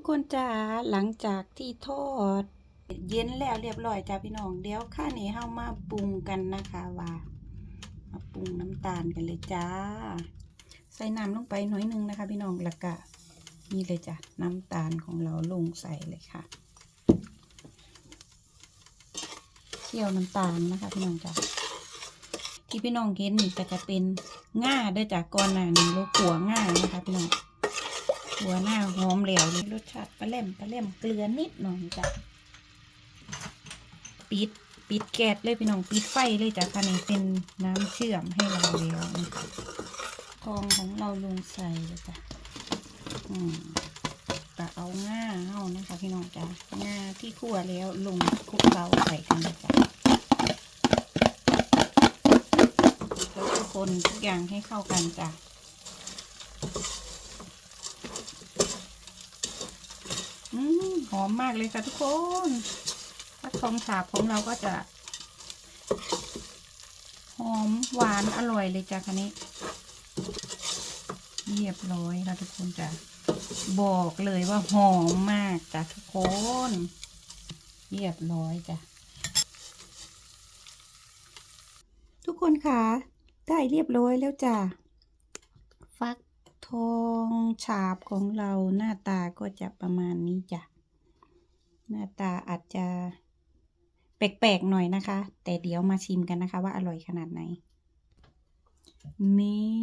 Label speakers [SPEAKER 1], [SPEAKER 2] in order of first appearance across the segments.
[SPEAKER 1] ทุกคนจ้าหลังจากที่ทอด เย็นแล้วเรียบร้อยจ้าพี่น้องเดี๋ยวข้านี้เฮามาปรุงกันนะคะว่ามาปรุงน้ำตาลกันเลยจ้า ใส่น้ำลงไปหน่อยนึงนะคะ พี่น้องแล้วก็นี่เลยจ้ะน้ำตาลของเราลงใส่เลยค่ะเคี่ยวน้ำตาลนะคะพี่น้องจ้าที่พี่น้องเห็นนี่ก็จะเป็นง่าด้วยจากก่อนหน้านี้เราขัวง่านะคะพี่น้อง หัวหน้าหอมเหลวเลยรสชาติปลาเล่มปลาเล่มเกลือนิดหน่อยจ้ะปิดปิดแก๊สเลยพี่น้องปิดไฟเลยจ้ะคันนี้เป็นน้ำเชื่อมให้เราแล้วทองของเราลงใส่เลยจ้ะอืมก็เอาง่าเอานะคะพี่น้องจ้ะง่าที่คั่วแล้วลงคลุกเคล้าใส่กันจ้ะแล้วก็คนทุกอย่างให้เข้ากันจ้ะ อืม หอมมากเลยค่ะทุกคนฟักทองฉาบของเราก็จะ หอมหวานอร่อยเลยจ้ะคันนี้เรียบร้อยค่ะทุกคนจ้ะบอกเลยว่าหอมมากจ้ะทุกคนเรียบร้อยจ้ะทุกคนคะได้เรียบร้อยแล้วจ้ะฟักทองฉาบของเราหน้าตาก็จะประมาณนี้จ้ะ หน้าตาอาจจะแปลกๆหน่อยนะคะ แต่เดี๋ยวมาชิมกันนะคะว่าอร่อยขนาดไหน นี่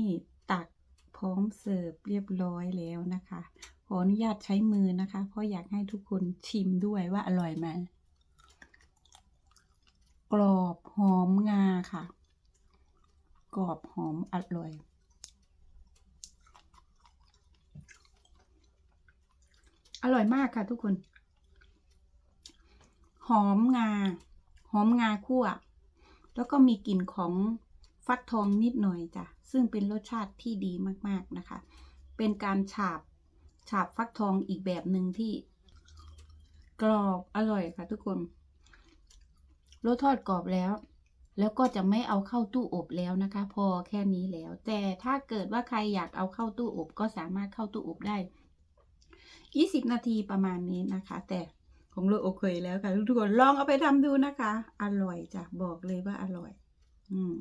[SPEAKER 1] ตักพร้อมเสิร์ฟเรียบร้อยแล้วนะคะ ขออนุญาตใช้มือนะคะ เพราะอยากให้ทุกคนชิมด้วยว่าอร่อยไหมกรอบหอมงาค่ะ กรอบหอมอร่อยอร่อยมากค่ะทุกคน หอมงา หอมงาคั่ว แล้วก็มีกลิ่นของฟักทองนิดหน่อยจ้ะ ซึ่งเป็นรสชาติที่ดีมากๆนะคะ เป็นการฉาบ ฉาบฟักทองอีกแบบหนึ่งที่ กรอบอร่อยค่ะทุกคนรสทอดกรอบแล้ว แล้วก็จะไม่เอาเข้าตู้อบแล้วนะคะ พอแค่นี้แล้ว แต่ถ้าเกิดว่าใครอยากเอาเข้าตู้อบก็สามารถเข้าตู้อบได้ 20 นาทีประมาณนี้นะคะ แต่ ของเราโอเคแล้วค่ะ ทุกคนลองเอาไปทำดูนะคะ อร่อยจ้ะบอกเลยว่าอร่อย อืม